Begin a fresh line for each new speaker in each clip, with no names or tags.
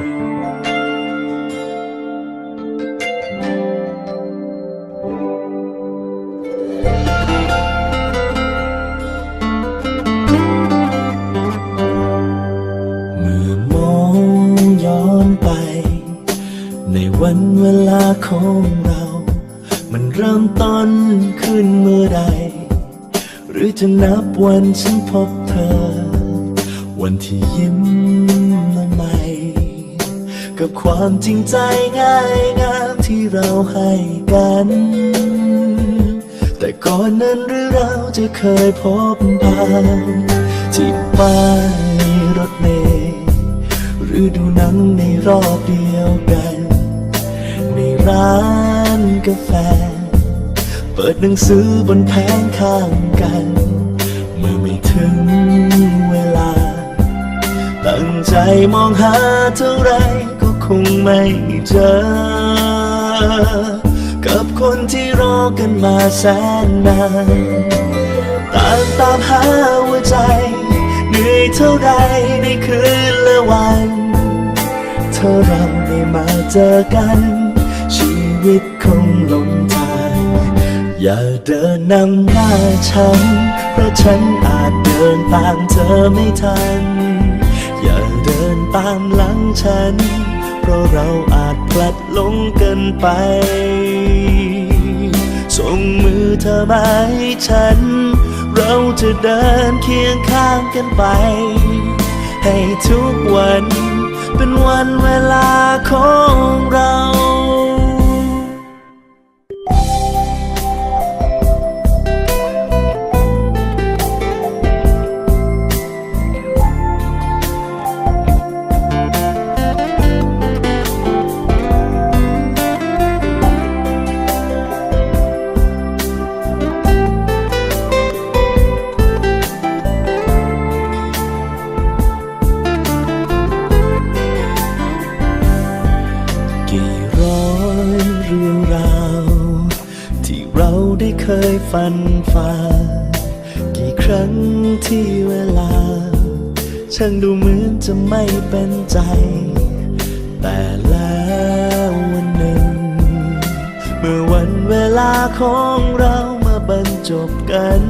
วันเวลาของเรา มันเริ่มต้นขึ้นเมื่อใด หรือจะนับวันฉันพบเธอ วันที่ยิ้มมาใหม่ กับความจริงใจง่ายงามที่เราให้กัน แต่ก่อนนั้นหรือเราจะเคยพบผ่านที่ป้ายรถเมล์หรือดูหนังในรอบเดียวกัน ในร้านกาแฟ เปิดหนังสือบนแผงข้างกัน เมื่อไม่ถึงเวลา ตั้งใจมองหาเท่าไรก็ งไม่เจอ กับคนที่รอกันมาแสนนานต่างตามหาหัวใจ เหนื่อยเท่าไรในคืนและวัน เธอเราได้มาเจอกัน ชีวิตคงลงทางอย่าเดินนำหน้าฉัน เพราะฉันอาจเดินตามเธอไม่ทัน อย่าเดินตามหลังฉัน ราะเราอาจพลัดหลงเกินไป ส่งมือเธอมาให้ฉัน เราจะเดินเคียงข้างกันไป ให้ทุกวันเป็นวันเวลาของเรา อยเรื่องราว ที่เราได้เคยฝันฝ่ากี่ครั้งที่เวลา ช่างดูเหมือนจะไม่เป็นใจ แต่แล้ววันหนึ่ง เมื่อวันเวลาของเรามาบรรจบกัน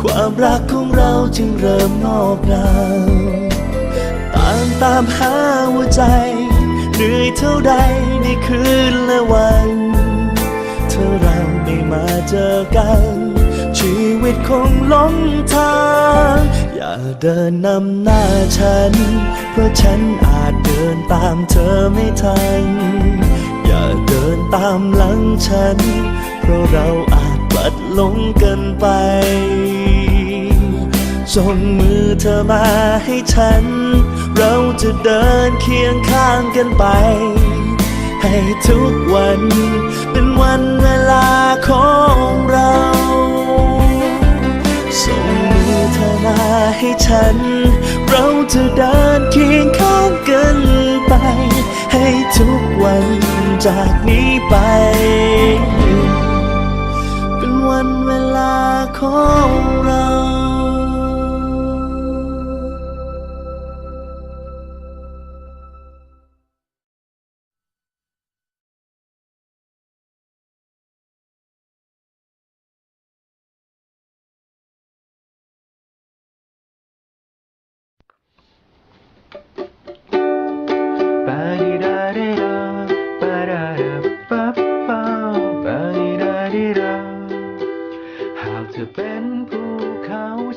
ความรักของเราจึงเริ่มงอกงามตางตามหาหัวใจ เหนื่อยเท่าใดในคืนและวันเธอเราไม่มาเจอกัน ชีวิตคงหลงทาง อย่าเดินนำหน้าฉัน เพราะฉันอาจเดินตามเธอไม่ทัน อย่าเดินตามหลังฉัน เพราะเราอาจพลัดหลงกันไปส่งมือเธอมาให้ฉัน เราจะเดินเคียงข้างกันไป ให้ทุกวันเป็นวันเวลาของเราส่งมือเธอมาให้ฉัน เราจะเดินเคียงข้างกันไป ให้ทุกวันจากนี้ไป เป็นวันเวลาของเรา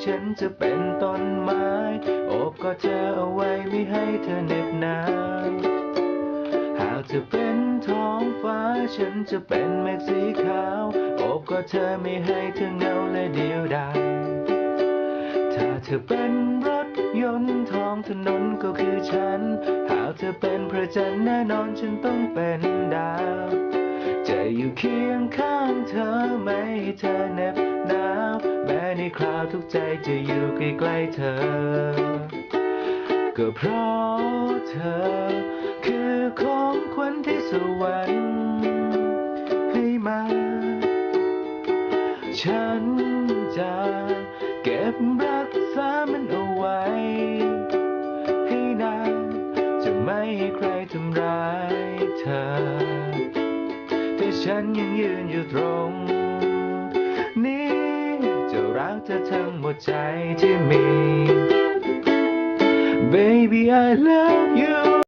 ฉันจะเป็นต้นไม้โอบกอดเธอเอาไว้ไม่ให้เธอเหน็บหนาวหากเธอเป็นท้องฟ้าฉันจะเป็นเมฆสีขาวโอบกอดเธอไม่ให้เธอเหงาและเดียวดายถ้าเธอเป็นรถยนต์ท้องถนนก็คือฉัน หากเธอเป็นพระจันทร์แน่นอนฉันต้องเป็นดาว จะอยู่เคียงข้างเธอไม่ให้เธอเหน็บหนาวแม้ในคราวทุกใจจะอยู่ใกล้ๆเธอ ก็เพราะเธอ ยังยืนอยู่ตรง นี้จะรักเธอทั้งหมดใจที่มี Baby I love you